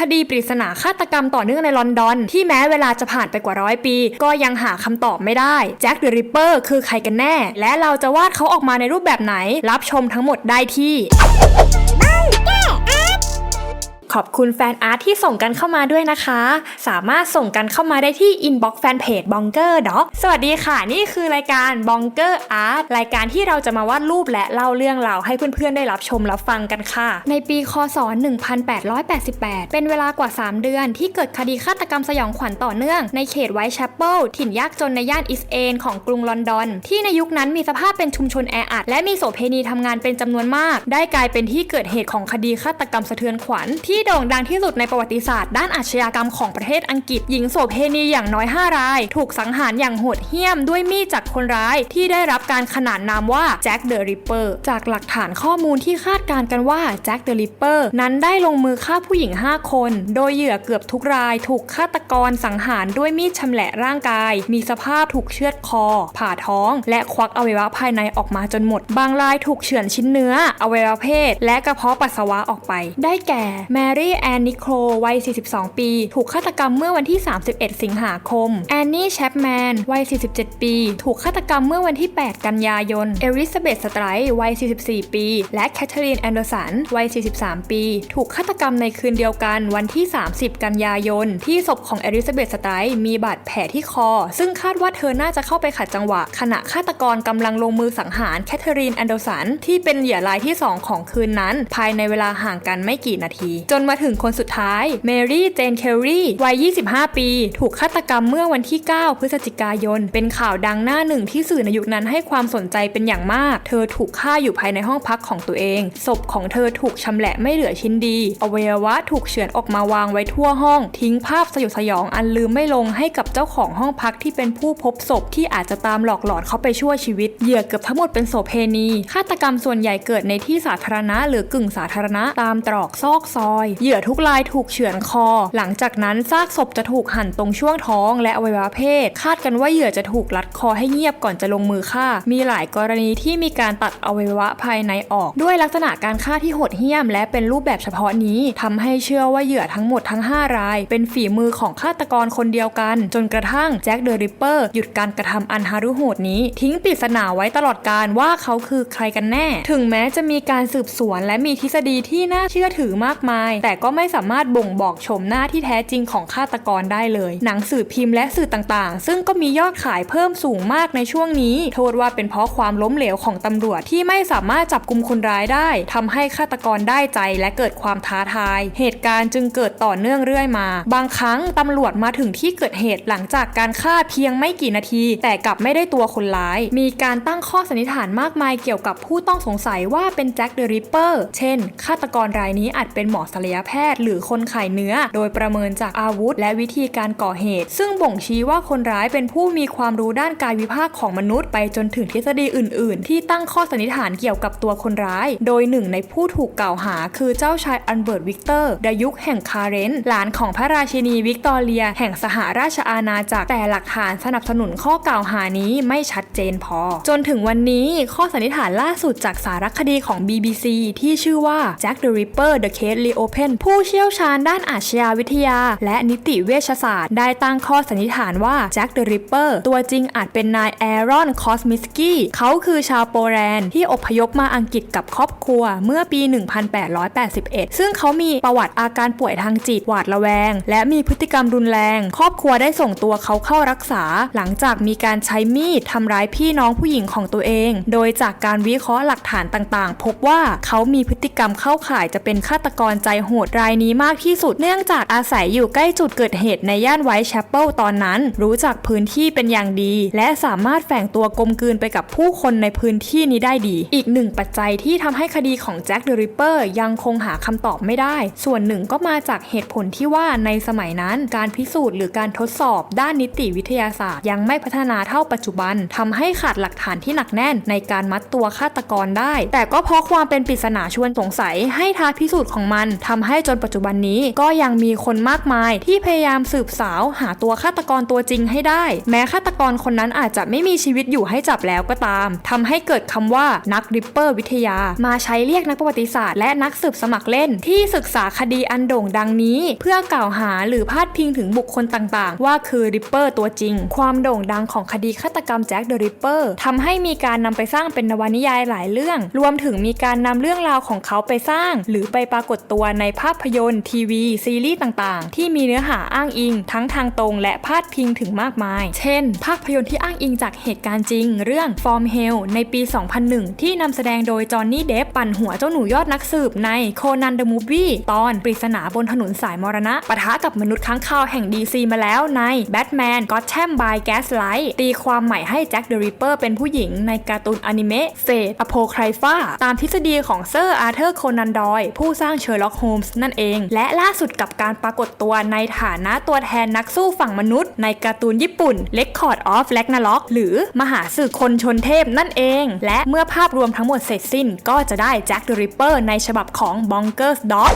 คดีปริศนาฆาตกรรมต่อเนื่องในลอนดอน ที่แม้เวลาจะผ่านไปกว่าร้อยปี ก็ยังหาคำตอบไม่ได้แจ็คเดอะริปเปอร์คือใครกันแน่ และเราจะวาดเขาออกมาในรูปแบบไหน รับชมทั้งหมดได้ที่ ขอบคุณแฟนอาร์ตที่ส่งกันเข้ามาด้วยนะคะ สามารถส่งกันเข้ามาได้ที่อินบ็อกซ์แฟนเพจบองเกอร์ดอกสวัสดีค่ะ นี่คือรายการบองเกอร์อาร์ตรายการที่เราจะมาวาดรูปและเล่าเรื่องราวให้เพื่อนๆได้รับชมรับฟังกันค่ะ ในปีคศ 1888 เป็นเวลากว่า 3 เดือนที่เกิดคดีฆาตกรรมสยองขวัญต่อเนื่องในเขตไวท์แชปเปิลถิ่นยากจนในย่านอิสเอนของกรุงลอนดอน ที่ในยุคนั้นมีสภาพเป็นชุมชนแออัดและมีโสเภณีทำงานเป็นจำนวนมาก ได้กลายเป็นที่เกิดเหตุของคดีฆาตกรรมสะเทือนขวัญที่โด่งดังที่สุดในประวัติศาสตร์ด้านอาชญากรรมของประเทศอังกฤษหญิงโสเภณีอย่างน้อย 5 ราย ถูกสังหารอย่างโหดเหี้ยมด้วยมีดจากคนร้ายที่ได้รับการขนานนามว่าแจ็คเดอะริปเปอร์จากหลักฐานข้อมูลที่คาดการกันว่าแจ็คเดอะริปเปอร์นั้นได้ลงมือฆ่าผู้หญิง 5 คน โดยเหยื่อเกือบทุกราย ถูกฆาตกรสังหารด้วยมีดชำแหละร่างกาย มีสภาพถูกเชือดคอ ผ่าท้อง และควักอวัยวะภายในออกมาจนหมด บางรายถูกเฉือนชิ้นเนื้อ อวัยวะเพศ และกระเพาะปัสสาวะออกไป ได้แก่แมรี่แอนนิโคลวัย 42 ปี ถูกฆาตกรรมเมื่อวันที่ 31 สิงหาคม แอนนี่แชปแมน วัย 47 ปี ถูกฆาตกรรมเมื่อวันที่ 8 กันยายน เอลิซาเบธสไตร์ วัย 44 ปี และแคทเธอรีนแอนเดอร์สัน วัย 43 ปี ถูกฆาตกรรมในคืนเดียวกันวันที่ 30 กันยายน ที่ศพของเอลิซาเบธสไตร์มีบาดแผลที่คอ ซึ่งคาดว่าเธอน่าจะเข้าไปขัดจังหวะ ขณะฆาตกรกำลังลงมือสังหารแคทเธอรีนแอนเดอร์สันที่เป็นเหยื่อรายที่ 2 ของคืนนั้น ภายในเวลาห่างกันไม่กี่นาทีจนมาถึงคนสุดท้าย เมรี่เจนเคลลี่วัย 25 ปี ถูกฆาตกรรมเมื่อวันที่ 9 พฤศจิกายน เป็นข่าวดังหน้าหนึ่งที่สื่อในยุคนั้นให้ความสนใจเป็นอย่างมาก เธอถูกฆ่าอยู่ภายในห้องพักของตัวเอง ศพของเธอถูกชำแหละไม่เหลือชิ้นดี อวัยวะถูกเฉือนออกมาวางไว้ทั่วห้อง ทิ้งภาพสยดสยองอันลืมไม่ลงให้กับเจ้าของห้องพักที่เป็นผู้พบศพที่อาจจะตามหลอกหลอนเขาไปชั่วชีวิต เหยื่อเกือบทั้งหมดเป็นโสเพณี ฆาตกรรมส่วนใหญ่เกิดในที่สาธารณะหรือกึ่งสาธารณะตามตรอกซอกซอยเหยื่อทุกรายถูกเฉือนคอ หลังจากนั้นซากศพจะถูกหั่นตรงช่วงท้องและอวัยวะเพศ คาดกันว่าเหยื่อจะถูกรัดคอให้เงียบก่อนจะลงมือฆ่า มีหลายกรณีที่มีการตัดอวัยวะภายในออก ด้วยลักษณะการฆ่าที่โหดเหี้ยม และเป็นรูปแบบเฉพาะนี้ทำให้เชื่อว่าเหยื่อทั้งหมดทั้ง 5 ราย เป็นฝีมือของฆาตกรคนเดียวกัน จนกระทั่งแจ็คเดอะริปเปอร์หยุดการกระทำอันฮารุโหดนี้ทิ้งปริศนาไว้ตลอดการว่าเขาคือใครกันแน่ ถึงแม้จะมีการสืบสวนและมีทฤษฎีที่น่าเชื่อถือมากมายแต่ก็ไม่สามารถบ่งบอกโฉมหน้าที่แท้จริงของฆาตกรได้เลย หนังสือพิมพ์และสื่อต่างๆ ซึ่งก็มียอดขายเพิ่มสูงมากในช่วงนี้ โทษว่าเป็นเพราะความล้มเหลวของตำรวจที่ไม่สามารถจับกลุ่มคนร้ายได้ทำให้ฆาตกรได้ใจและเกิดความท้าทาย เหตุการณ์จึงเกิดต่อเนื่องเรื่อยมา บางครั้งตำรวจมาถึงที่เกิดเหตุหลังจากการฆ่าเพียงไม่กี่นาที แต่กลับไม่ได้ตัวคนร้าย มีการตั้งข้อสันนิษฐานมากมายเกี่ยวกับผู้ต้องสงสัยว่าเป็นแจ็คเดอะริปเปอร์ เช่น ฆาตกรรายนี้อาจเป็นหมอศัลยแพทย์ หรือคนขายเนื้อ โดยประเมินจากอาวุธ และวิธีการก่อเหตุ ซึ่งบ่งชี้ว่าคนร้ายเป็นผู้มีความรู้ด้านกายวิภาคของมนุษย์ ไปจนถึงทฤษฎีอื่น ๆ ที่ตั้งข้อสันนิษฐานเกี่ยวกับตัวคนร้าย โดยหนึ่งในผู้ถูกกล่าวหา คือเจ้าชายอันเบิร์ตวิกเตอร์ดยุคแห่งคาเรนหลานของพระราชินีวิกตอเรีย แห่งสหราชอาณาจักรแต่หลักฐานสนับสนุนข้อกล่าวหานี้ไม่ชัดเจนพอ จนถึงวันนี้ข้อสันนิษฐานล่าสุดจากสารคดีของ BBC ที่ชื่อว่า Jack the Ripper The Case ผู้เชี่ยวชาญด้านอาชญาวิทยา และนิติเวชศาสตร์ ได้ตั้งข้อสันนิษฐานว่า Jack the Ripper ตัวจริงอาจเป็นนายแอรอนคอสมิสกี้เขาคือชาวโปแลนด์ที่อพยพมาอังกฤษกับครอบครัวเมื่อปี 1881 ซึ่งเขามีประวัติอาการป่วยทางจิตหวาดระแวง และมีพฤติกรรมรุนแรง ครอบครัวได้ส่งตัวเขาเข้ารักษา หลังจากมีการใช้มีดทำร้ายพี่น้องผู้หญิงของตัวเอง โดยจากการวิเคราะห์หลักฐานต่างๆ พบว่าเขามีพฤติกรรมเข้าข่ายจะเป็นฆาตกรใจโหโหดรายนี้มากที่สุดเนื่องจากอาศัยอยู่ใกล้จุดเกิดเหตุในย่านไวท์แชปเปิลตอนนั้น รู้จักพื้นที่เป็นอย่างดี และสามารถแฝงตัวกลมกลืนไปกับผู้คนในพื้นที่นี้ได้ดี อีกหนึ่งปัจจัยที่ทำให้คดีของแจ็คเดอะริปเปอร์ยังคงหาคำตอบไม่ได้ ส่วนหนึ่งก็มาจากเหตุผลที่ว่าในสมัยนั้นการพิสูจน์หรือการทดสอบด้านนิติวิทยาศาสตร์ ยังไม่พัฒนาเท่าปัจจุบันทำให้ขาดหลักฐานที่หนักแน่นในการมัดตัวฆาตกรได้ แต่ก็เพราะความเป็นปริศนาชวนสงสัยให้ท้าพิสูจน์ของมันททำให้จนปัจจุบันนี้ก็ยังมีคนมากมายที่พยายามสืบสาวหาตัวฆาตกรตัวจริงให้ได้ แม้ฆาตกรคนนั้นอาจจะไม่มีชีวิตอยู่ให้จับแล้วก็ตามทำให้เกิดคำว่านักริปเปอร์วิทยา มาใช้เรียกนักประวัติศาสตร์และนักสืบสมัครเล่น ที่ศึกษาคดีอันโด่งดังนี้ เพื่อกล่าวหาหรือพาดพิงถึงบุคคลต่างๆ ว่าคือริปเปอร์ตัวจริง ความโด่งดังของคดีฆาตกรรมแจ็คเดอะริปเปอร์ทำให้มีการนำไปสร้างเป็นนวนิยายหลายเรื่อง รวมถึงมีการนำเรื่องราวของเขาไปสร้าง หรือไปปรากฏตัวในภาพยนตร์ ทีวี ซีรีส์ต่างๆ ที่มีเนื้อหาอ้างอิง ทั้งทางตรงและพาดพิงถึงมากมาย เช่น ภาพยนตร์ที่อ้างอิงจากเหตุการณ์จริง เรื่อง From Hell ในปี 2001 ที่นำแสดงโดยจอห์นนี่เดฟปั่นหัวเจ้าหนูยอดนักสืบในโคนันเดอะมูฟวี่ตอนปริศนาบนถนนสายมรณะปะทะกับมนุษย์ค้างคาวแห่ง DC มาแล้วใน Batman Gotham by Gaslight ตีความใหม่ให้แจ็คเดอะริปเปอร์เป็นผู้หญิงในการ์ตูนอนิเมะเฟดอโพไครฟาตามทฤษฎีของเซอร์อาร์เธอร์โคนันดอยผู้สร้างเชอร์ล็อกโฮมส์นั่นเอง และล่าสุดกับการปรากฏตัวในฐานะตัวแทนนักสู้ฝั่งมนุษย์ ในการ์ตูนญี่ปุ่น Record of Ragnarok หรือมหาสื่อคนชนเทพนั่นเอง และเมื่อภาพรวมทั้งหมดเสร็จสิ้นก็จะได้แจ็คเดอะริปเปอร์ในฉบับของ Bonkers Dog